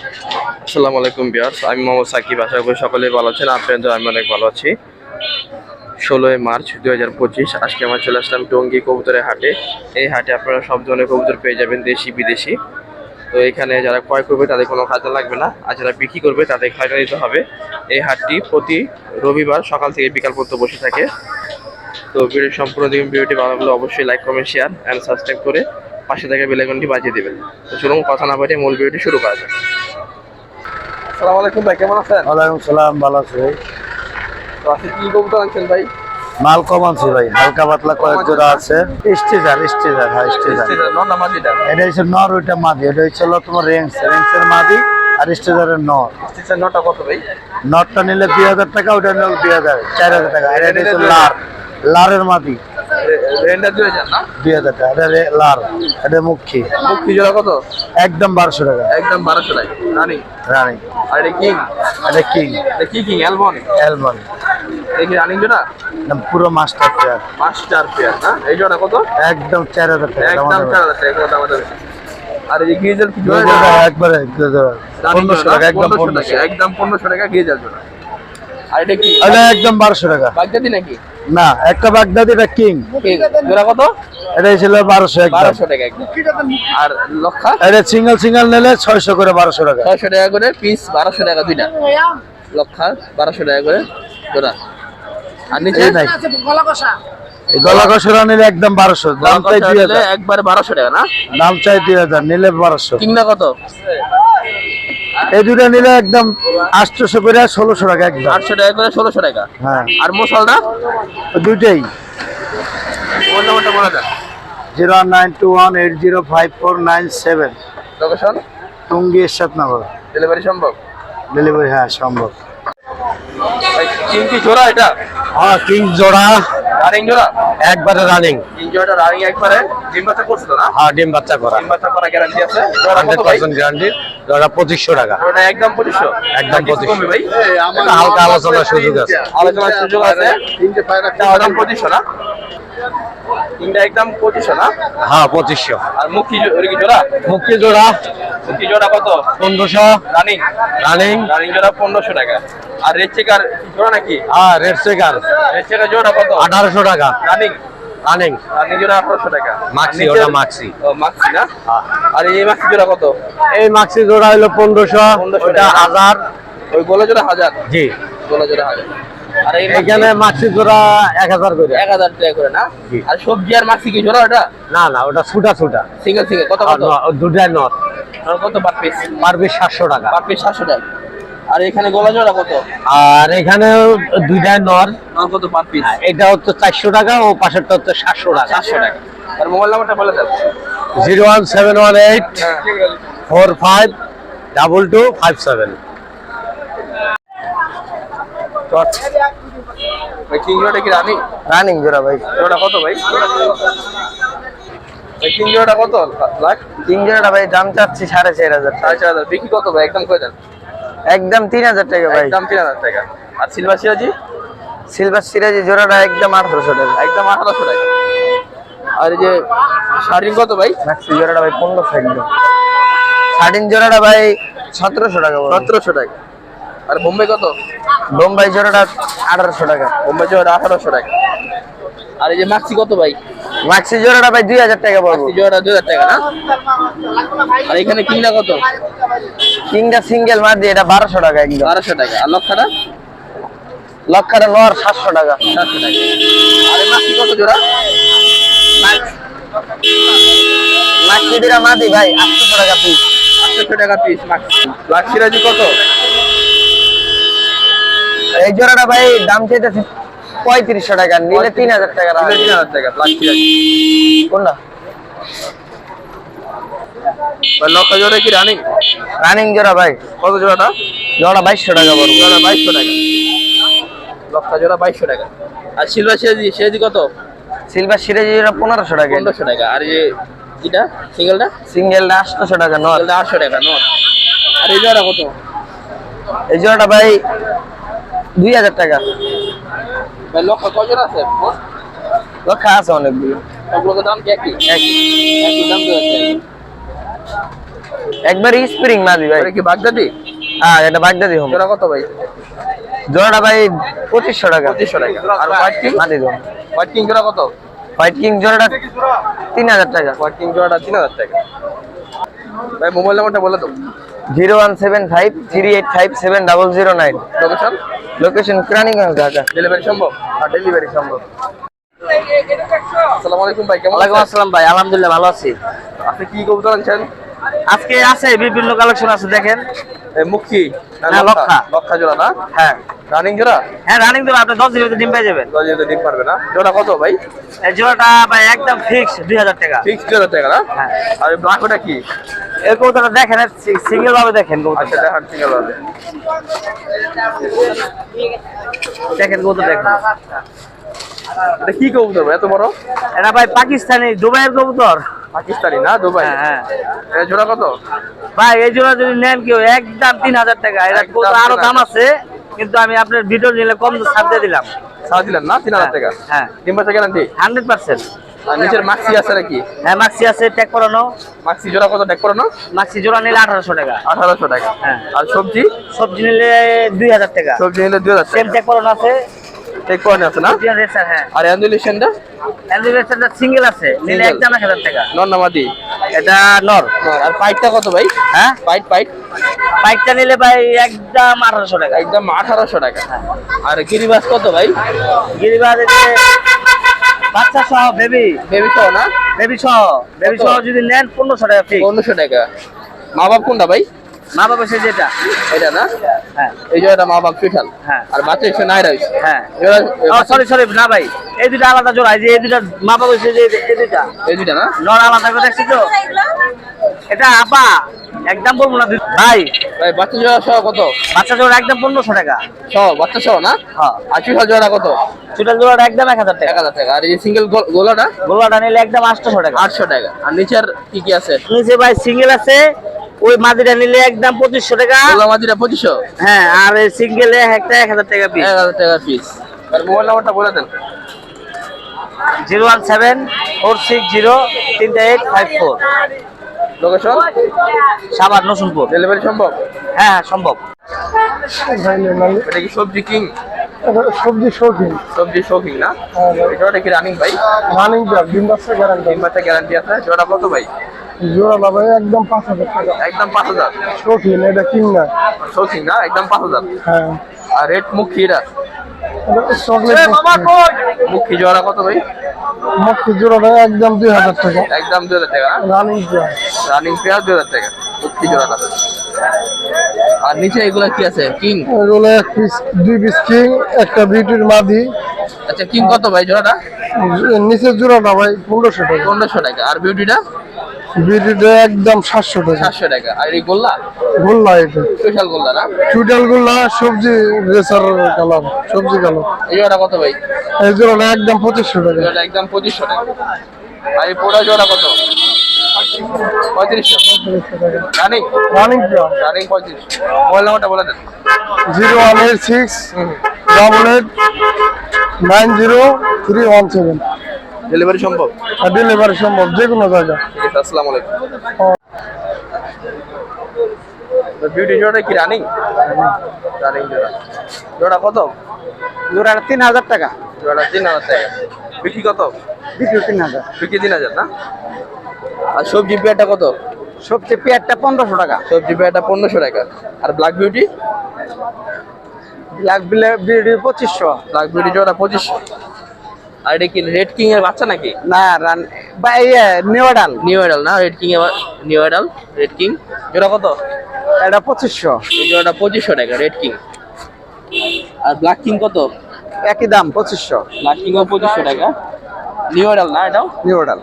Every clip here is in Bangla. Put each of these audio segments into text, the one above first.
আসসালামু আলাইকুম বিয়ার্স আমি মোহাম্মদ সাকিব। আশা করি সকলেই ভালো আছেন। আপনাদের আমি অনেক ভালো আছি। ষোলোই মার্চ দুই হাজার পঁচিশ, আজকে আমরা চলে আসলাম টঙ্গী কবুতরের হাটে। এই হাটে আপনারা সব ধরনের কবুতর পেয়ে যাবেন, দেশি, বিদেশি। তো এখানে যারা ক্রয় করবে, তাদের কোনো খাজনা লাগবে না। আর যারা বিক্রি করবে, তাদের খাজনা দিতে হবে। এই হাটটি প্রতি রবিবার সকাল থেকে বিকাল পর্যন্ত বসে থাকে। তো ভিডিও সম্পূর্ণ দেখুন। ভিডিওটি ভালো অবশ্যই like comment share and subscribe করে পাশে থাকা বেলাইকনটি বাজিয়ে দেবেন। তো চলুন, কথা না বাড়িয়ে মূল ভিডিওটি শুরু করা যাক। আসসালামু আলাইকুম ভাই কেমন আছেন? ওয়ালাইকুম সালাম ভালো আছি ভাই। তো আজকে কি কবুতর আনছেন ভাই? মাল কম আনছি ভাই হালকা পাতলা কয়েক জোড়া আছে। স্টেজার স্টেজার হ্যাঁ স্টেজার এটা হচ্ছে নর ওইটা মাদি এটা হচ্ছে তোমার রেঞ্জ রেঞ্জের মাদি আর স্টেজারের নর। স্টেশন নটা কত ভাই? নরটা নিলে দুই হাজার টাকা ওটা নিলে দুই হাজার চার হাজার টাকা। এটা হচ্ছে লার। লারের মাদি। রেন্ডার দুই হাজার না? দুই হাজার টাকা। এটা রে- এটা মুখী মুক্তি জোড়া কত? একদম বারোশো টাকা। একদম বারোশো টাকা। রানি? রানি। আর এটা কিং? এটা কিং। এটা কি কিং? অ্যালবন? অ্যালমন দেখি রানিং জোড়া? পুরো মাস্টার চেয়ার মাস্টার পেয়ার না? এই জোড়া কত? একদম চার হাজার টাকা। একদম চার হাজার টাকা কোনো দাম আর এই গ্রিজেল কি জোড়া? হাজার একবারে পনেরোশো টাকা একদম পনেরোশো পনেরোশো। টাকা একদম পনেরোশো টাকা গ্রিজেল জোড়া। আর এটা কি? এটা একদম বারোশো টাকা। বাগদাদি নাকি? না একটা বাগদাদি এটা কিং। জোড়া কত? এটা ছিল বারোশো একদম। বারোশো টাকা একদম। আর লক্ষা? এটা সিঙ্গেল সিঙ্গেল নিলে ছয়শো করে বারোশো টাকা। ছয়শো টাকা করে পিস বারোশো টাকা দুইটা। লক্ষা বারোশো টাকা করে জোড়া। আর নিচে? গলা কষরা নিলে একদম বারোশো দাম চাই দুই হাজার। একবারে বারোশো টাকা না? দাম চাই দুই হাজার নিলে বারোশো। কিংনা কত? এই দুটো নিলে একদম আটশোশো করে ষোলোশো টাকা একদম। আটশো টাকা করে ষোলোশো টাকা। হ্যাঁ। আর মশালটা? দুইটাই। ওর নাম্বারটা বলে zero nine two one eight zero five four nine seven. Location? Tongi Satnagar delivery সম্ভব? ডেলিভারি হ্যাঁ সম্ভব। কিং কি জোড়া এটা? হ্যাঁ কিং জোড়া। রানিং জোড়া? একবারে রানিং জোড়াটা রানিং একবারে। ডিম বাচ্চা করছিল না? হ্যাঁ ডিম বাচ্চা করা। ডিম বাচ্চা করা গ্যারান্টি আছে। জোড়া কত ভাই? গ্যারান্টি জোড়া পঁচিশশো টাকা। জোড়া একদম পঁচিশশো। একদম কিছু কমবে ভাই? এটা হালকা আলোচনার সুযোগ আছে। আলোচনার সুযোগ আছে। একদম পঁচিশশো না? তিনটা একদম পঁচিশশো না? হ্যাঁ পঁচিশশো। আর মুখি কি জোড়া? মুক্তি জোড়া। মুখি জোড়া কত? পনেরোশো। রানিং? রানিং। রানিং জোড়া পনেরোশো টাকা। আর রেড চেকার জোড়া নাকি? হ্যাঁ রেড সেকার রেড চেকার জোড়া কত? আঠারোশো টাকা। রানিং? রানিং। রানিং জোড়া আঠারোশো টাকা। মাক্সি, ওটা মাক্সি। ও মাক্সি না? আর এই মাক্সি জোড়া কত? এই মাক্সি জোড়া হলো পনেরোশো। 1500 ওটা টাকা। হাজার। ওই গোলা জোড়া হাজার? জি। গোলা জোড়া হাজার। আর এখানে মাক্সি জোড়া এক হাজার করে। এক হাজার টাকা করে না? আর সবজি আর মাক্সি কি জোড়া ওটা? না না ওটা ছুটা ছুটা। সিঙ্গেল সিঙ্গেল কত কত? দুটাই নট কত পার পিস পারবে সাতশো টাকা। পার পিস সাতশো টাকা। আর এখানে গোলা জোড়া কত? আর এখানে দুইটাই নর। কত পার পিস এটা হচ্ছে চারশো টাকা ও পাশেরটা হচ্ছে সাতশো টাকা। চারশো টাকা। আর মোবাইল নাম্বারটা বলে দেন zero one seven one eight four five double two five seven. ভাই কিং জোড়াটা কি রানি? রানিং জোড়া ভাই। জোড়া কত ভাই? ভাই কিং জোড়াটা কত লাখ? জোড়াটা ভাই দাম চাচ্ছি সাড়ে চার হাজার সাড়ে চার হাজার। বিক্রি কত ভাই? একদম কয় দেন? একদম তিন হাজার টাকা ভাই। একদম তিন হাজার টাকা। আর সিলভার সিরাজি? সিলভার সিরাজি জোড়াটা একদম আঠারোশো টাকা। একদম আঠারোশো টাকা। আর যে শাড়ির কত ভাই? ম্যাক্সি জোড়াটা ভাই পনেরোশো একদম। সাড়িন জোড়াটা ভাই সতেরোশো টাকা। সতেরোশো টাকা। আর বোম্বে কত? বোম্বাই জোড়াটা আঠারোশো টাকা। বোম্বে জোড়া আঠারোশো টাকা। আর এই যে মাক্সি কত ভাই? ম্যাক্সি জোড়াটা ভাই দুই হাজার টাকা পড়ব। মাক্সি জোড়া দুই হাজার টাকা না? আর এখানে কিংটা কত? কিংটা সিঙ্গেল মার দিয়ে এটা বারোশো টাকা একদম বারোশো টাকা। আর লক্ষাটা? লক্ষাটা নর সাতশো টাকা। সাতশো টাকা। আর মাক্সি কত জোড়া? মাক্সি দিরা মাদি ভাই আটশোশো টাকা পিস আটশো টাকা পিস মাক্সি লাখ সিরাজি কত? এই জোড়াটা ভাই দাম চাইতেছি পঁয়ত্রিশশো টাকা নিলে তিন হাজার টাকা রাখা তিন হাজার টাকা কোনটা? ভাই জোড়া কি রানিং রানিং জোড়া ভাই। কত জোড়াটা? জোড়া বাইশশো টাকা পড়ব জোড়া বাইশশো টাকা। লক্ষ জোড়া বাইশশো টাকা। আর সিলভার সিরাজি সিরাজি কত? সিলভার সিরাজি জোড়া পনেরোশো টাকা। পনেরোশো টাকা। আর এই এটা সিঙ্গেলটা সিঙ্গেলটা আটশোশো টাকা নর আটশো টাকা নট। আর এই জোড়া কত? এই জোড়াটা ভাই দুই হাজার টাকা। ভাই লক্ষ কজন আছে? মোট? লক্ষা আছে অনেকগুলো। সবগুলোর দাম একই? একই। একই দাম একবার স্প্রিং মাদি ভাই। কি বাগদাদি? হ্যাঁ এটা বাগদাদি জোড়া কত ভাই? জোড়াটা ভাই পঁচিশশো টাকা। পঁচিশশো টাকা। আর হোয়াইট কিং? মাদি হোম হোয়াইট কিং জোড়া কত? হোয়াইট কিং জোড়াটা তিন হাজার টাকা। হোয়াইট কিং জোড়াটা তিন হাজার টাকা। ভাই মোবাইল নাম্বারটা বলে দাও। Zero one seven five three eight five seven double zero nine. Location location Keraniganj Dhaka delivery সম্ভব? আর ডেলিভারি সম্ভব। আসসালামু আলাইকুম ভাই কেমন আছেন? আসসালাম ভাই আলহামদুলিল্লাহ ভালো আছি। আপনি কি কবুতর আনছেন? আজকে আছে বিভিন্ন কালেকশন আছে দেখেন। মুখী লক্ষা লক্ষা। লক্ষা জোড়া না? হ্যাঁ। রানিং জোড়া? হ্যাঁ রানিং দেবো আপনি ডিম পেয়ে যাবেন। ডিম পারবে না? জোড়া কত ভাই? এই জোড়াটা ভাই একদম ফিক্স দুই হাজার টাকা। ফিক্স জোড়া টাকা না হ্যাঁ। আর ব্ল্যাক ওটা কি? এই কবুতরটা দেখেন সিঙ্গেল ভাবে দেখেন আচ্ছা দেখান সিঙ্গেল হবে দেখেন কবুতর দেখেন। এটা কি কবুতর এত বড়? এটা ভাই পাকিস্তানি দুবাইয়ের কবুতর। পাকিস্তানি না দুবাই? হ্যাঁ হ্যাঁ। এটা জোড়া কত? ভাই এই জোড়া যদি নেন কেউ একদম তিন হাজার টাকা। এটা আরও 3000 দাম আছে। কিন্তু আমি আপনার ভিডিও নিলে কম ছাড় দিয়ে দিলাম। সারা দিলেন না? তিন হাজার টাকা? হ্যাঁ। ডিম পাশে গ্যারান্টি হান্ড্রেড পার্সেন্ট। আর নিচের মাক্সি আছে নাকি? হ্যাঁ মাক্সি আছে ট্যাগ করানো। মাক্সি জোড়া কত? দেখ করো না মাক্সি জোড়া নিলে আঠারোশো টাকা। আঠারোশো টাকা। হ্যাঁ। আর সবজি? সবজি নিলে দুই হাজার টাকা। সবজি নিলে দুই হাজার সেম ট্যাগ করানো আছে। করে আছে না? হ্যাঁ। আর অ্যান্ডুলেশনটা অ্যান্ডিভেশনটা সিঙ্গেল আছে। নিলে এক হাজার টাকা। নন্নামাদি এটা নর। আর পাইটটা কত ভাই? হ্যাঁ? Pint pint? পাইটটা নিলে ভাই একদম আঠারোশো টাকা। একদম আঠারোশো টাকা। আর গিরিবাস কত ভাই? গিরিবাস বাচ্চা সহ বেবি বেবি সহ না? বেবি সহ বেবি? সহ যদি নেন পনেরোশো টাকা পনেরোশো টাকা। মা বাপ কোনটা ভাই? মা বাবা সে যেটা। এটা না? হ্যাঁ। এই জোড়াটা মা বাপ সুঠাল হ্যাঁ। আর বাচ্চা নাই রয়েছে হ্যাঁ। সরি সরি না ভাই। এই দুটা আলাদা জোড়া এই যে এই দুটা মা বাবা সে যে এই দুটা এই দুইটা না? নর আলাদা করে দেখছি তো। এটা আপা একদম বলব না। ভাই ভাই বাচ্চা জোড়া সহ কত? বাচ্চা জোড়া একদম পনেরোশো টাকা। সহ বাচ্চা সহ না? হ্যাঁ। আর সুঠাল জোড়া কত? চুটাল জোড়াটা একদম এক হাজার এক টাকা হাজার টাকা। আর এই সিঙ্গেল গোলাটা? গোলাটা নিলে একদম আটশোশো টাকা। আটশো টাকা। আর নিচের কি কি আছে? নিচে ভাই সিঙ্গেল আছে ওই মাদিটা নিলে একদম পঁচিশশো টাকা। মাদিটা পঁচিশশো? হ্যাঁ আর সিঙ্গেল একটা এক হাজার টাকা পিস এক হাজার টাকা পিস আর মোবাইল নাম্বারটা বলে দেন। Zero one seven four six zero তিনটা eight five four. Location Savar Nasunpur delivery সম্ভব? হ্যাঁ হ্যাঁ সম্ভব। এটা কি সবজি কিং? সবজি শৌখিন। সবজি শৌখিং না? হ্যাঁ। এই জোড়াটা কি রানিং ভাই? রানিং ডিম বাচ্চা গ্যারান্টি মাসের গ্যারান্টি আছে। জোড়া কত ভাই? জোড়া বাবা একদম পাঁচ হাজার টাকা। একদম পাঁচ হাজার? শৌখিন এটা কিং না শৌখিং না? একদম পাঁচ হাজার? হ্যাঁ। আর রেট মুখী এটা মুখী। জোড়া কত ভাই? জোড়াটা একদম দুই হাজার টাকা। একদম দুই হাজার টাকা রানিং রানিং পেঁয়াজ দুই হাজার টাকা। মুখী জোড়াটা আর নিচে এগুলা কি আছে? কিং? এগুলো এক পিস দুই পিস কিং একটা বিউটির মাদি। আচ্ছা কিং কত ভাই জোড়াটা? নিচের জোড়াটা ভাই পনেরোশো টাকা। পনেরোশো টাকা। আর বিউটিটা? বিউটিটা একদম সাতশো টাকা। সাতশো টাকা। আর এই গোল্লা? গোল্লা এটা। স্পেশাল গোল্লা না? চুটাল গোল্লা সবজি রেসার কালার সবজি কালার। এই জোড়া কত ভাই? এই জোড়াটা একদম পঁচিশশো টাকা। জোড়াটা একদম পঁচিশশো টাকা। আর এই পোড়া জোড়া কত? পঁয়ত্রিশশো। রানিং মোবাইল নাম্বারটা বলে দেন। Zero one eight six double eight nine zero three one seven. Delivery সম্ভব? আর ডেলিভারি সম্ভব যে কোনো জায়গা। ঠিক আছে আসসালামু আলাইকুম। বিউটি জোড়া কি রানিং রানিং জোড়া। জোড়া কত? জোড়াটা তিন হাজার টাকা। জোড়া তিন হাজার টাকা। বিক্রি কত? বিক্রি তিন হাজার বিক্রি তিন হাজার না? আর সবজি পেয়ারটা কত? সবচেয়ে পেয়ারটা পনেরোশো টাকা। সবজি পেয়ারটা পনেরোশো টাকা। আর ব্ল্যাক বিউটি ব্ল্যাক বিউটি পঁচিশশো। ব্ল্যাক বিউটি জোড়া পঁচিশশো। আর এটা কি রেড কিং এর বাচ্চা নাকি? না রান বা ইয়ে নিউডাল নিউ আইডাল না রেড কিং এর নিউ আইডাল রেড কিং জোড়া কত? এটা পঁচিশশো। এই জোড়াটা পঁচিশশো টাকা রেড কিং আর ব্ল্যাক কিং কত? একই দাম পঁচিশশো। ব্ল্যাক কিং ও পঁচিশশো টাকা। নিউ আইডাল না এটাও? নিউডাল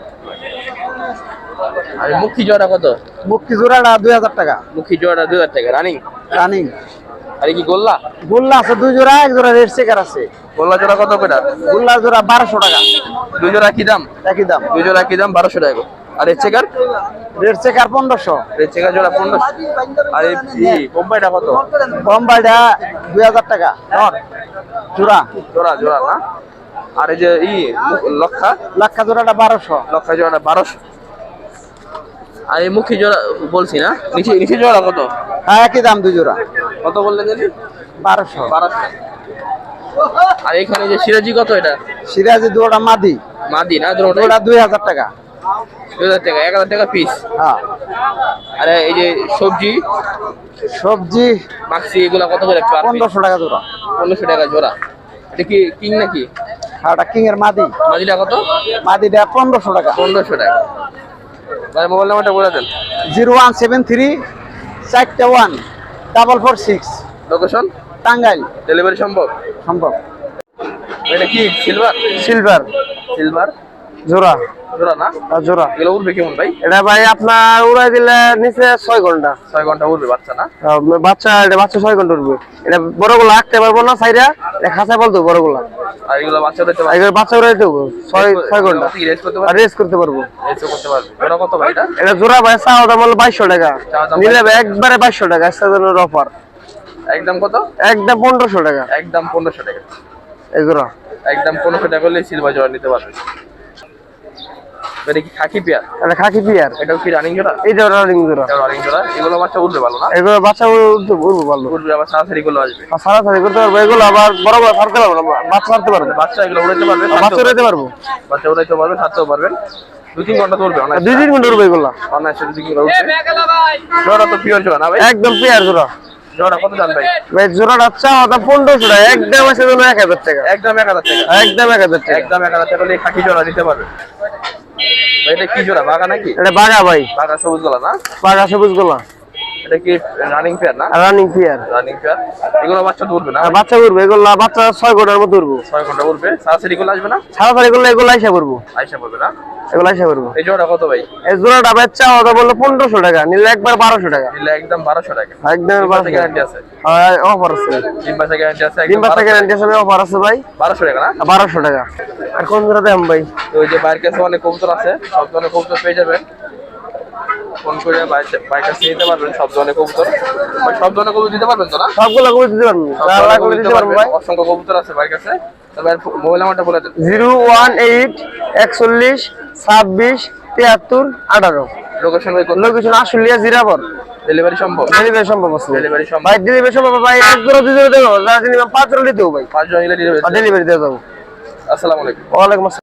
আর মুখী জোড়া কত? মুক্তি জোড়াটা দুই হাজার টাকা। মুখী জোড়া দুই হাজার টাকা রানিং রানিং আর কি গোল্লা? গোল্লা আছে দুই জোড়া এক জোড়া রেড চেকার আছে। গোল্লা জোড়া কত করে? গোল্লা জোড়া বারোশো টাকা। দুই জোড়া কি দাম? একই দাম। দুই জোড়া কি দাম? বারোশো টাকা আর এর চেকার? রেড চেকার পনেরোশো। এর চেকার জোড়া পনেরোশো। আর এই বোম্বাইটা কত? বোম্বাইটা দুই হাজার টাকা। জোড়া। জোড়া জোড়া না? আর এই যে ই মু- লক্ষা জোড়াটা বারোশো। লক্ষা জোড়াটা বারোশো। আর এই মুখী জোড়া বলছি না? নিচে নিচে জোড়া কত? হ্যাঁ একই দাম দুই জোড়া। কত বললেন জানি? বারোশো। বারোশো। আর এখানে যে সিরাজি কত এটা? সিরাজি দুটা মাদি। মাদি না? দুটা দুই হাজার টাকা। দুই হাজার টাকা এক হাজার টাকা পিস হ্যাঁ। আর এই যে সবজি? সবজি মাক্সি এগুলো কত করে? পনেরোশো টাকা জোড়া। পনেরোশো টাকা জোড়া। এটা কি কিং নাকি? আর ওটা কিং এর মাদি। মাদিটা কত? মাদিটা পনেরোশো টাকা। পনেরোশো টাকা। ভাই মোবাইল নাম্বারটা বলে দেন। জিরো ওয়ান সেভেন থ্রি চারটে one double four six. Location Tangail. Delivery সম্ভব? সম্ভব? এটা কি সিলভার সিলভার সিলভার জোড়া। জোড়া না? জোড়া। এগুলো উঠবে কেমন ভাই? এটা ভাই আপনার উড়াই দিলে নিচে ছয় ঘণ্টা। ছয় ঘণ্টা উঠবে বাচ্চা না? বাচ্চা এটা বাচ্চা ছয় ঘণ্টা উঠবে এটা বড়গুলো আঁকতে পারব না সাইডা এটা খাঁচায় বলতো বড়গুলা। আর এগুলো বাচ্চা উঠাতে আর এগুলো বাচ্চা উড়াই দেবো ছয় ছয় ঘণ্টা। রেস করতে পারবে? রেস করতে পারব। রেস করতে পারবে। জোড়া কত ভাই এটা? এটা জোড়া ভাই চাওয়া দাম হলো বাইশশো টাকা। নিলে ভাই একবারে বাইশশো টাকা স্টেশনের অফার একদম কত? একদম পনেরোশো টাকা। একদম পনেরোশো টাকা। এই জোড়া। একদম পনেরোশো টাকা করলে সিলভার জোড়া নিতে পারবে। এটা কি খাকি পেয়ার? এটা খাকি পিয়ার। এটাও কি রানিং জোড়া? রানিং জোড়া এটা রানিং জোড়া। এগুলো বাচ্চা উঠবে ভালো না? এগুলো বাচ্চা উঠতে উঠবো ভালো। উঠবে আবার সারাসারি গুলো আসবে। আর সারাসারি করতে পারব। এগুলো আবার বড় বড় ছাড়তে পারব বাচ্চা ছাড়তে পারব। বাচ্চা এগুলো উড়াইতে পারবে বাচ্চা উড়াইতে পারবে। বাচ্চা উড়াইতে পারবে ছাড়তেও পারবেন দু তিন ঘণ্টা দুই তিন উঠবে এগুলো। অনায়াসে ঘণ্টা উঠবে জোড়া তো পিওর জোড়া না ভাই? একদম পেয়ার জোড়া। জোড়া কত জান ভাই? ভাই জোড়াটা চাওয়া দাম পনেরোশো টাকা একদম আছে জন্য এক হাজার টাকা। একদম এক হাজার টাকা। একদম এক হাজার টাকা। একদম এক হাজার টাকা হলে এই জোড়া নিতে পারবে। এটা কি জোড়া? বাঘা নাকি? এটা বাঘা ভাই। বাঘা সবুজ গলা না? বাঘা সবুজ গোলা। এটা কি রানিং পেয়ার না? রানিং পেয়ার রানিং পেয়ার এগুলো বাচ্চা উঠবে না? বাচ্চা উঠবে এগুলো বাচ্চা ছয় ঘণ্টার মতো উঠবো ছয় ঘণ্টা উঠবে সারাসারি গুলো আসবে না? সারাসারি করলে এগুলো আইসা করব আইসা পড়বে না? এগুলো আইসা করব। এই জোড়া কত ভাই? এই জোড়াটা ভাই চাওয়া বলল পনেরোশো টাকা নিলে একবার বারোশো টাকা। নিলে একদম বারোশো টাকা। একদম বারোশো গ্যারান্টি আছে। অফার আছে তিন মাসে গ্যারান্টি আছে তিন একদম গ্যারান্টি আছে অফার আছে ভাই। বারোশো টাকা না? বারোশো টাকা। আর কোন জোড়া দাম ভাই? ওই যে বাইরের কাছে অনেক কবুতর আছে সব ধরনের কবুতর পেয়ে যাবেন। ফোন করে বাইরের কাছে নিতে পারবেন সব ধরনের কবুতর। ভাই, সব ধরনের কবুতর দিতে পারবেন তো না? সবগুলো করে দিতে পারব। সব চার লাখ কবুতর দিতে দিতে পারব পারবেন। ভাই। অসংখ্য কবুতর আছে বাইরের কাছে। তবে মোবাইল নাম্বারটা বলে দেন। জিরো ওয়ান এইট একচল্লিশ ছাব্বিশ তিয়াত্তর আঠারো। লোকেশন ওই লোকেশন আশুলিয়া জিরাবর। ডেলিভারি সম্ভব? ডেলিভারি সম্ভব আছে। ডেলিভারি সম্ভব। ভাই ডেলিভারি সম্ভব ভাই। এক জোড়া দুই জোড়া দেবো। যারা পাঁচ জোড়া দিতেও ভাই। পাঁচজন মিলে ডেলিভারি ডেলিভারি দিয়ে দেবো। আসসালামু আলাইকুম। ওয়ালাইকুম আসসালাম।